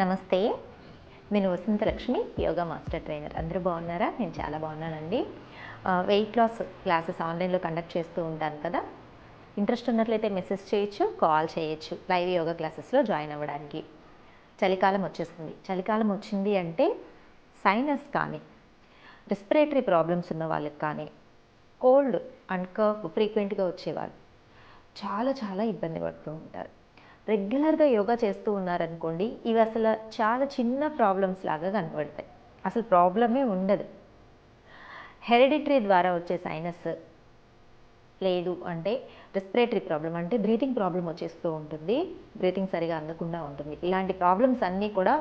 నమస్తే. నేను Vasanthalakshmi yoga master trainer. అందరూ బాగున్నారా? నేను చాలా బాగున్నానండి. వెయిట్ లాస్ క్లాసెస్ ఆన్లైన్లో కండక్ట్ చేస్తూ ఉంటాను కదా. ఇంట్రెస్ట్ ఉన్నట్లయితే మెసేజ్ చేయొచ్చు కాల్ చేయొచ్చు లైవ్ యోగా క్లాసెస్లో జాయిన్ అవ్వడానికి. చలికాలం వచ్చేస్తుంది. చలికాలం వచ్చింది అంటే సైనస్ కానీ రెస్పిరేటరీ ప్రాబ్లమ్స్ ఉన్న వాళ్ళకి కానీ కోల్డ్ అండ్ కఫ్ ఫ్రీక్వెంట్గా వచ్చేవాళ్ళు చాలా చాలా ఇబ్బంది పడుతూ ఉంటారు. రెగ్యులర్గా యోగా చేస్తూ ఉన్నారనుకోండి ఇవి అసలు చాలా చిన్న ప్రాబ్లమ్స్ లాగా కనబడతాయి. అసలు ప్రాబ్లమే ఉండదు. హెరిడిటరీ ద్వారా వచ్చే సైనస్ లేదు అంటే రెస్పిరేటరీ ప్రాబ్లం అంటే బ్రీతింగ్ ప్రాబ్లం వచ్చేస్తూ ఉంటుంది. బ్రీతింగ్ సరిగా అందకుండా ఉంటుంది. ఇలాంటి ప్రాబ్లమ్స్ అన్నీ కూడా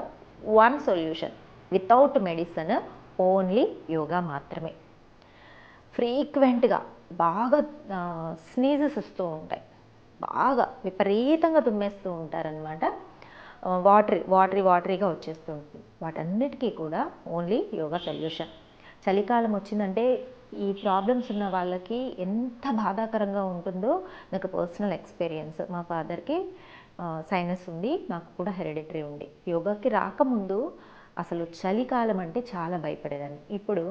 one solution. Without medicine only yoga మాత్రమే. ఫ్రీక్వెంట్గా బాగా స్నీజెస్ వస్తూ ఉంటాయి. బాగా విపరీతంగా దుమ్మేస్తూ ఉంటారనమాట వాటరీ వాటరీ వాటరీగా వచ్చేస్తూ ఉంటుంది. వాటన్నిటికీ కూడా ఓన్లీ యోగా సొల్యూషన్. చలికాలం వచ్చిందంటే ఈ ప్రాబ్లమ్స్ ఉన్న వాళ్ళకి ఎంత బాధాకరంగా ఉంటుందో నాకు పర్సనల్ ఎక్స్పీరియన్స్. మా ఫాదర్కి సైనస్ ఉంది నాకు కూడా హెరిడిటరీ ఉంది. యోగాకి రాకముందు అసలు చలికాలం అంటే చాలా భయపడేదాన్ని. ఇప్పుడు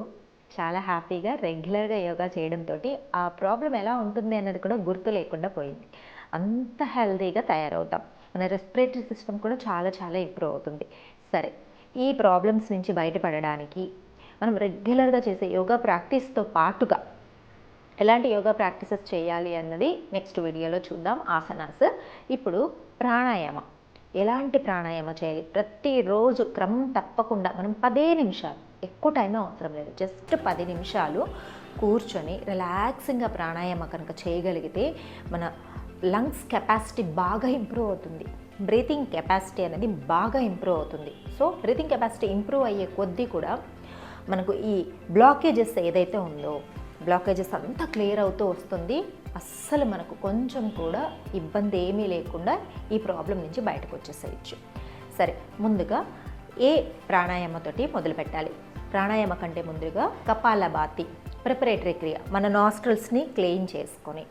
చాలా హ్యాపీగా రెగ్యులర్గా యోగా చేయడంతో ఆ ప్రాబ్లం ఎలా ఉంటుంది అన్నది కూడా గుర్తు లేకుండా పోయింది. అంత హెల్తీగా తయారవుతాం. మన రెస్పిరేటరీ సిస్టమ్ కూడా చాలా చాలా ఇంప్రూవ్ అవుతుంది. సరే ఈ ప్రాబ్లమ్స్ నుంచి బయటపడడానికి మనం రెగ్యులర్గా చేసే యోగా ప్రాక్టీస్తో పాటుగా ఎలాంటి యోగా ప్రాక్టీసెస్ చేయాలి అన్నది నెక్స్ట్ వీడియోలో చూద్దాం. ఆసనాస్. ఇప్పుడు ప్రాణాయామం. ఎలాంటి ప్రాణాయామం చేయాలి? ప్రతిరోజు క్రమం తప్పకుండా మనం పదే నిమిషాలు ఎక్కువ టైం అవసరం లేదు. జస్ట్ పది నిమిషాలు కూర్చొని రిలాక్సింగ్గా ప్రాణాయామ కనుక చేయగలిగితే మన లంగ్స్ కెపాసిటీ బాగా ఇంప్రూవ్ అవుతుంది. బ్రీతింగ్ కెపాసిటీ అనేది బాగా ఇంప్రూవ్ అవుతుంది. సో బ్రీతింగ్ కెపాసిటీ ఇంప్రూవ్ అయ్యే కొద్దీ కూడా మనకు ఈ బ్లాకేజెస్ ఏదైతే ఉందో బ్లాకేజెస్ అంతా క్లియర్ అవుతూ వస్తుంది. అస్సలు మనకు కొంచెం కూడా ఇబ్బంది ఏమీ లేకుండా ఈ ప్రాబ్లం నుంచి బయటకు వచ్చేసేయచ్చు. సరే ముందుగా ఏ ప్రాణాయామతోటి మొదలు పెట్టాలి? ప్రాణాయామ కంటే ముందుగా కపాలభాతి ప్రిపరేటరీ క్రియ మన నాస్ట్రల్స్ని క్లీన్ చేసుకొని.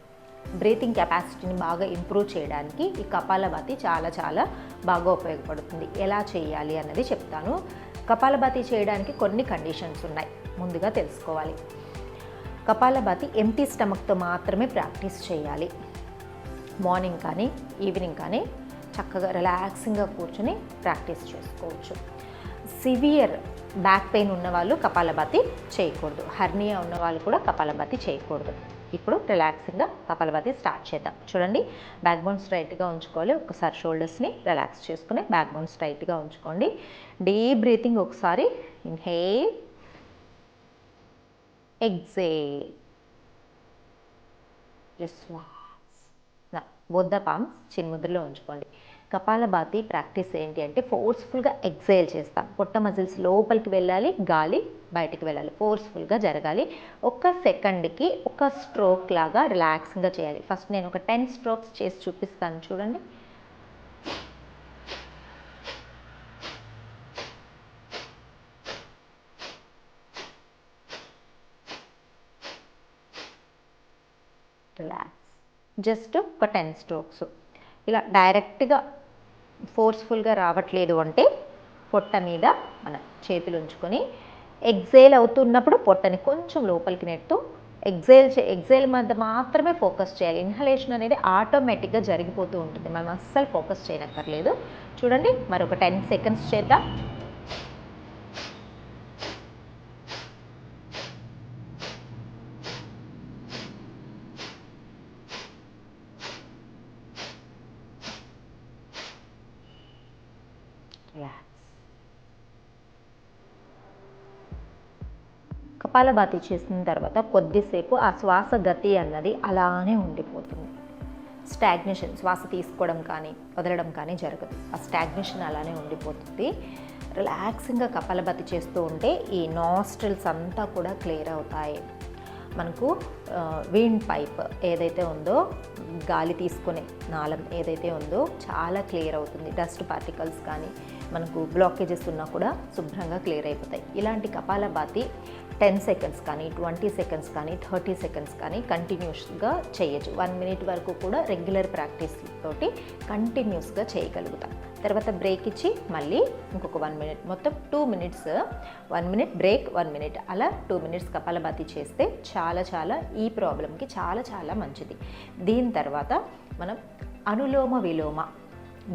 బ్రీతింగ్ కెపాసిటీని బాగా ఇంప్రూవ్ చేయడానికి ఈ కపాలభాతి చాలా చాలా బాగా ఉపయోగపడుతుంది. ఎలా చేయాలి అన్నది చెప్తాను. కపాలభాతి చేయడానికి కొన్ని కండిషన్స్ ఉన్నాయి. ముందుగా తెలుసుకోవాలి. కపాలభాతి ఎంటీ స్టమక్తో మాత్రమే ప్రాక్టీస్ చేయాలి. మార్నింగ్ కానీ ఈవినింగ్ కానీ చక్కగా రిలాక్సింగ్గా కూర్చొని ప్రాక్టీస్ చేసుకోవచ్చు. సివియర్ బ్యాక్ పెయిన్ ఉన్నవాళ్ళు కపాలభాతి చేయకూడదు. హర్నియా ఉన్నవాళ్ళు కూడా కపాలభాతి చేయకూడదు. ఇప్పుడు రిలాక్సింగ్గా కపాలభాతి స్టార్ట్ చేద్దాం. చూడండి బ్యాక్ బోన్ స్ట్రైట్గా ఉంచుకోవాలి. ఒకసారి షోల్డర్స్ని రిలాక్స్ చేసుకుని బ్యాక్ బోన్ స్ట్రైట్గా ఉంచుకోండి. డీప్ బ్రీతింగ్ ఒకసారి. Inhale exhale both the palms చిన్ముద్రలో ఉంచుకోండి. కపాలభాతి ప్రాక్టీస్ ఏంటి అంటే ఫోర్స్ఫుల్గా ఎక్సైల్ చేస్తాం. పొట్ట మజిల్స్ లోపలికి వెళ్ళాలి గాలి బయటికి వెళ్ళాలి. ఫోర్స్ఫుల్గా జరగాలి. ఒక సెకండ్కి ఒక స్ట్రోక్ లాగా రిలాక్స్గా చేయాలి. ఫస్ట్ నేను ఒక టెన్ స్ట్రోక్స్ చేసి చూపిస్తాను చూడండి. రిలాక్స్ జస్ట్ ఒక టెన్ స్ట్రోక్స్ ఇలా డైరెక్ట్గా ఫోర్స్ఫుల్గా రావట్లేదు అంటే పొట్ట మీద మన చేతులు ఉంచుకొని ఎగ్జైల్ అవుతున్నప్పుడు పొట్టని కొంచెం లోపలికి నెట్టు. ఎగ్జైల్ చే ఎగ్జైల్ మీద మాత్రమే ఫోకస్ చేయాలి. ఇన్హలేషన్ అనేది ఆటోమేటిక్గా జరిగిపోతూ ఉంటుంది. మనం అస్సలు ఫోకస్ చేయనక్కర్లేదు. చూడండి మరొక టెన్ సెకండ్స్ చేద్దాం. కపాలభాతి చేసిన తర్వాత కొద్దిసేపు ఆ శ్వాస గతి అన్నది అలానే ఉండిపోతుంది. స్టాగ్నేషన్ శ్వాస తీసుకోవడం కానీ వదలడం కానీ జరగదు. ఆ స్టాగ్నేషన్ అలానే ఉండిపోతుంది. రిలాక్సింగ్గా కపాలభాతి చేస్తూ ఉంటే ఈ నాస్ట్రిల్స్ అంతా కూడా క్లియర్ అవుతాయి. మనకు వీన్ పైప్ ఏదైతే ఉందో గాలి తీసుకునే నాళం ఏదైతే ఉందో చాలా క్లియర్ అవుతుంది. డస్ట్ పార్టికల్స్ కానీ మనకు బ్లాకేజెస్ ఉన్నా కూడా శుభ్రంగా క్లియర్ అయిపోతాయి. ఇలాంటి కపాలభాతి టెన్ సెకండ్స్ కానీ ట్వంటీ సెకండ్స్ కానీ థర్టీ సెకండ్స్ కానీ కంటిన్యూస్గా చేయొచ్చు. వన్ మినిట్ వరకు కూడా రెగ్యులర్ ప్రాక్టీస్ తోటి కంటిన్యూస్గా చేయగలుగుతాం. తర్వాత బ్రేక్ ఇచ్చి మళ్ళీ ఇంకొక వన్ మినిట్ మొత్తం two minutes one minute break one minute అలా టూ మినిట్స్ కపాలభాతి చేస్తే చాలా చాలా ఈ ప్రాబ్లంకి చాలా చాలా మంచిది. దీని తర్వాత మనం అనులోమ విలోమ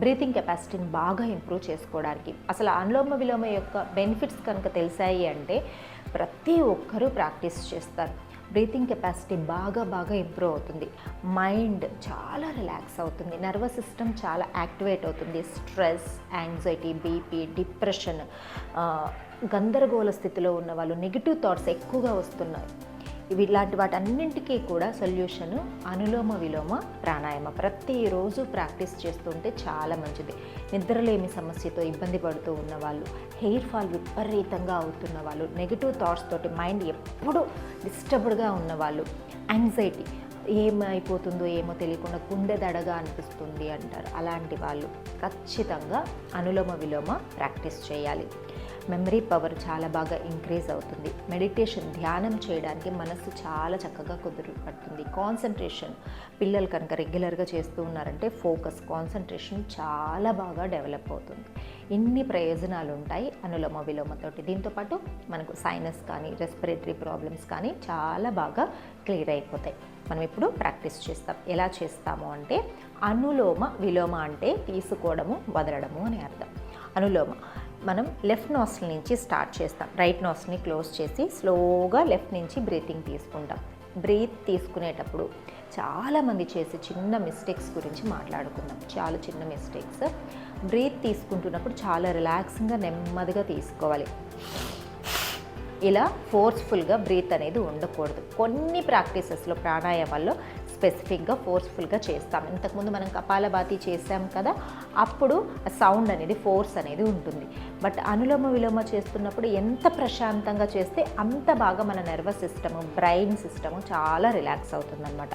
బ్రీతింగ్ కెపాసిటీని బాగా ఇంప్రూవ్ చేసుకోవడానికి. అసలు అనులోమ విలోమ యొక్క బెనిఫిట్స్ కనుక తెలిసాయి అంటే ప్రతి ఒక్కరూ ప్రాక్టీస్ చేస్తారు. బ్రీతింగ్ కెపాసిటీ బాగా బాగా ఇంప్రూవ్ అవుతుంది. మైండ్ చాలా రిలాక్స్ అవుతుంది. నర్వస్ సిస్టమ్ చాలా యాక్టివేట్ అవుతుంది. స్ట్రెస్ యాంగ్జైటీ బీపీ డిప్రెషన్ గందరగోళ స్థితిలో ఉన్న వాళ్ళు నెగిటివ్ థాట్స్ ఎక్కువగా వస్తున్నాయి. ఇవి ఇలాంటి వాటన్నింటికీ కూడా సొల్యూషన్ అనులోమ విలోమ ప్రాణాయామ ప్రతిరోజు ప్రాక్టీస్ చేస్తుంటే చాలా మంచిది. నిద్రలేమి సమస్యతో ఇబ్బంది పడుతూ ఉన్న వాళ్ళు హెయిర్ ఫాల్ విపరీతంగా అవుతున్న వాళ్ళు నెగిటివ్ థాట్స్ తోటి మైండ్ ఎప్పుడూ డిస్టర్బ్డ్గా ఉన్నవాళ్ళు యాంగ్జైటీ ఏమైపోతుందో ఏమో తెలియకుండా గుండె దడగా అనిపిస్తుంది అంటారు. అలాంటి వాళ్ళు ఖచ్చితంగా అనులోమ విలోమ ప్రాక్టీస్ చేయాలి. మెమరీ పవర్ చాలా బాగా ఇంక్రీజ్ అవుతుంది. మెడిటేషన్ ధ్యానం చేయడానికి మనస్సు చాలా చక్కగా కుదురుపడుతుంది. కాన్సన్ట్రేషన్ పిల్లలు కనుక రెగ్యులర్గా చేస్తూ ఉన్నారంటే ఫోకస్ కాన్సన్ట్రేషన్ చాలా బాగా డెవలప్ అవుతుంది. ఇన్ని ప్రయోజనాలు ఉంటాయి? అనులోమ విలోమతోటి. దీంతోపాటు మనకు సైనస్ కానీ రెస్పిరేటరీ ప్రాబ్లమ్స్ కానీ చాలా బాగా క్లియర్ అయిపోతాయి. మనం ఇప్పుడు ప్రాక్టీస్ చేస్తాం. ఎలా చేస్తాము అంటే అనులోమ విలోమ అంటే తీసుకోవడము వదలడము అని అర్థం. అనులోమ మనం లెఫ్ట్ నాస్ట్ల నుంచి స్టార్ట్ చేస్తాం. రైట్ నాస్ట్ని క్లోజ్ చేసి స్లోగా లెఫ్ట్ నుంచి బ్రీతింగ్ తీసుకుంటాం. బ్రీత్ తీసుకునేటప్పుడు చాలామంది చేసే చిన్న మిస్టేక్స్ గురించి మాట్లాడుకుందాం. చాలా చిన్న మిస్టేక్స్ బ్రీత్ తీసుకుంటున్నప్పుడు చాలా రిలాక్సింగ్గా నెమ్మదిగా తీసుకోవాలి. ఇలా ఫోర్స్ఫుల్గా బ్రీత్ అనేది ఉండకూడదు. కొన్ని ప్రాక్టీసెస్లో ప్రాణాయామాల్లో స్పెసిఫిక్గా ఫోర్స్ఫుల్గా చేస్తాం. ఇంతకుముందు మనం కపాలభాతి చేసాం కదా అప్పుడు సౌండ్ అనేది ఫోర్స్ అనేది ఉంటుంది. బట్ అనులోమ విలోమ చేస్తున్నప్పుడు ఎంత ప్రశాంతంగా చేస్తే అంత బాగా మన నర్వస్ సిస్టము బ్రెయిన్ సిస్టము చాలా రిలాక్స్ అవుతుందన్నమాట.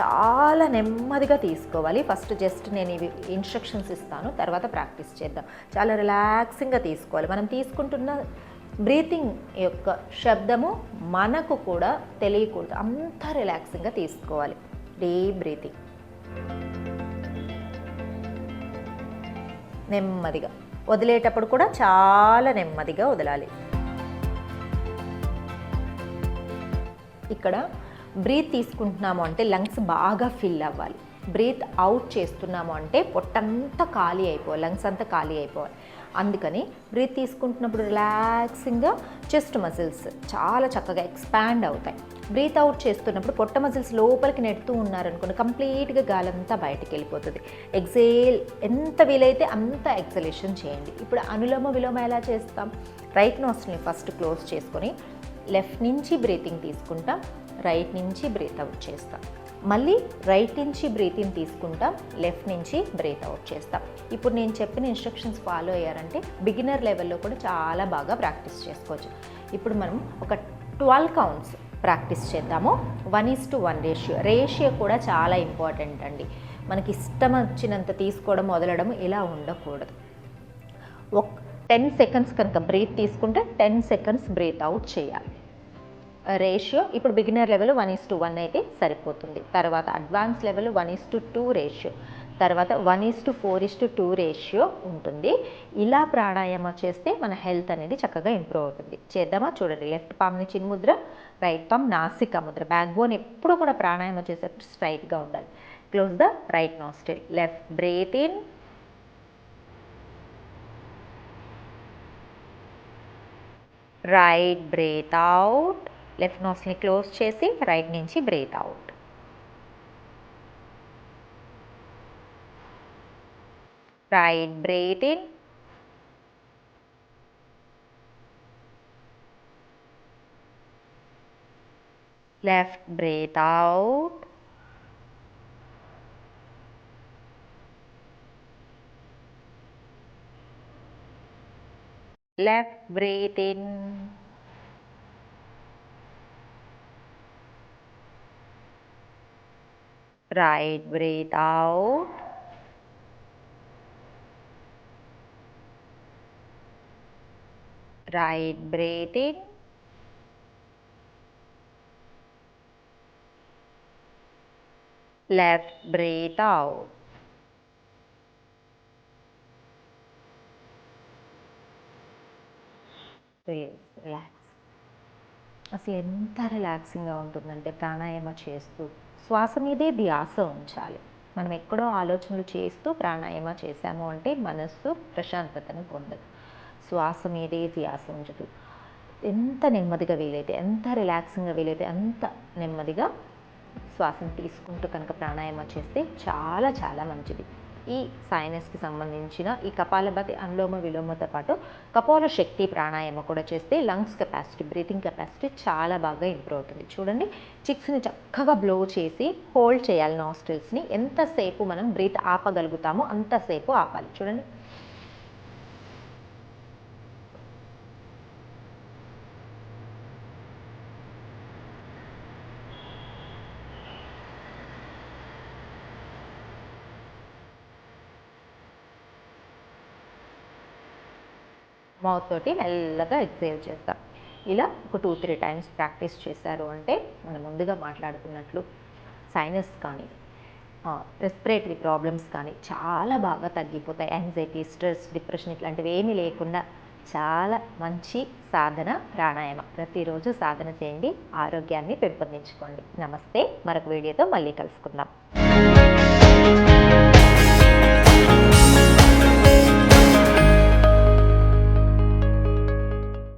చాలా నెమ్మదిగా తీసుకోవాలి. ఫస్ట్ జస్ట్ నేను ఇవి ఇన్స్ట్రక్షన్స్ ఇస్తాను తర్వాత ప్రాక్టీస్ చేద్దాం. చాలా రిలాక్సింగ్గా తీసుకోవాలి. మనం తీసుకుంటున్న బ్రీతింగ్ యొక్క శబ్దము మనకు కూడా తెలియకూడదు. అంత రిలాక్సింగ్గా తీసుకోవాలి. Deep breathing. నెమ్మదిగా. వదిలేటప్పుడు కూడా చాలా నెమ్మదిగా వదలాలి. ఇక్కడ బ్రీత్ తీసుకుంటున్నాము అంటే లంగ్స్ బాగా ఫిల్ అవ్వాలి. బ్రీత్ అవుట్ చేస్తున్నాము అంటే పొట్టంతా ఖాళీ అయిపోవాలి. లంగ్స్ అంతా ఖాళీ అయిపోవాలి. అందుకని బ్రీత్ తీసుకుంటున్నప్పుడు రిలాక్సింగ్గా చెస్ట్ మజిల్స్ చాలా చక్కగా ఎక్స్పాండ్ అవుతాయి. బ్రీత్ అవుట్ చేస్తున్నప్పుడు పొట్ట మజిల్స్ లోపలికి నెడుతూ ఉన్నారనుకోండి కంప్లీట్గా గాలంతా బయటికి వెళ్ళిపోతుంది. ఎగ్జేల్ ఎంత వీలైతే అంత ఎక్సలేషన్ చేయండి. ఇప్పుడు అనులోమ విలోమ ఎలా చేస్తాం? రైట్ నోస్ట్ని ఫస్ట్ క్లోజ్ చేసుకొని లెఫ్ట్ నుంచి బ్రీతింగ్ తీసుకుంటాం రైట్ నుంచి బ్రీత్ అవుట్ చేస్తాం. మళ్ళీ రైట్ నుంచి బ్రీతింగ్ తీసుకుంటాం లెఫ్ట్ నుంచి బ్రీత్ అవుట్ చేస్తాం. ఇప్పుడు నేను చెప్పిన ఇన్స్ట్రక్షన్స్ ఫాలో అయ్యారంటే బిగినర్ లెవెల్లో కూడా చాలా బాగా ప్రాక్టీస్ చేసుకోవచ్చు. ఇప్పుడు మనం ఒక ట్వెల్వ్ కౌంట్స్ ప్రాక్టీస్ చేద్దాము. One is to one ratio ratio కూడా చాలా ఇంపార్టెంట్ అండి. మనకి ఇష్టం వచ్చినంత తీసుకోవడం మొదలడం ఇలా ఉండకూడదు. ఒక టెన్ సెకండ్స్ కనుక బ్రీత్ తీసుకుంటే టెన్ సెకండ్స్ బ్రీత్ అవుట్ చేయాలి. రేషియో ఇప్పుడు beginner level one is to one అయితే సరిపోతుంది. తర్వాత advance level one is to two ratio ratio one is to four is to two ratio ఉంటుంది. ఇలా ప్రాణాయామం చేస్తే మన హెల్త్ అనేది చక్కగా ఇంప్రూవ్ అవుతుంది. చేద్దామా? చూడండి. లెఫ్ట్ పామ్ని చిన్ముద్ర రైట్ పామ్ నాసిక ముద్ర. బ్యాక్ బోన్ ఎప్పుడు కూడా ప్రాణాయామం చేసేటప్పుడు స్ట్రైట్గా ఉండాలి. Close the right nostril left breathe in right breathe out left నోస్ని close చేసి రైట్ నుంచి breath out right breath in left breath out left breath in Right, breathe out. Right, breathe in. Left, breathe out. Relax అసలు ఎంత రిలాక్సింగ్గా ఉంటుందంటే ప్రాణాయామ చేస్తూ శ్వాస మీదే ధ్యాస ఉంచాలి. మనం ఎక్కడో ఆలోచనలు చేస్తూ ప్రాణాయామ చేశాము అంటే మనస్సు ప్రశాంతతను పొందదు. శ్వాస మీదే ధ్యాస ఉంచదు. ఎంత నెమ్మదిగా వీలైతే ఎంత రిలాక్సింగ్గా వీలైతే అంత నెమ్మదిగా శ్వాసను తీసుకుంటూ కనుక ప్రాణాయామ చేస్తే చాలా చాలా మంచిది. ఈ సైనస్కి సంబంధించిన ఈ కపాలభాతి అనులోమ విలోమతో పాటు కపోల శక్తి ప్రాణాయామం కూడా చేస్తే లంగ్స్ కెపాసిటీ బ్రీతింగ్ కెపాసిటీ చాలా బాగా ఇంప్రూవ్ అవుతుంది. చూడండి చిక్స్ని చక్కగా బ్లో చేసి హోల్డ్ చేయాలి నాస్టిల్స్ని ఎంతసేపు మనం బ్రీత్ ఆపగలుగుతామో అంతసేపు ఆపాలి. చూడండి మౌత్ తోటి మెల్లగా ఎక్సేల్ చేస్తాం. ఇలా ఒక టూ త్రీ టైమ్స్ ప్రాక్టీస్ చేశారు అంటే మనం ముందుగా మాట్లాడుకున్నట్లు సైనస్ కానీ రెస్పిరేటరీ ప్రాబ్లమ్స్ కానీ చాలా బాగా తగ్గిపోతాయి. యాంగ్జైటీ స్ట్రెస్ డిప్రెషన్ ఇట్లాంటివి ఏమీ లేకుండా చాలా మంచి సాధన ప్రాణాయామ. ప్రతిరోజు సాధన చేయండి ఆరోగ్యాన్ని పెంపొందించుకోండి. నమస్తే మరొక వీడియోతో మళ్ళీ కలుసుకుందాం.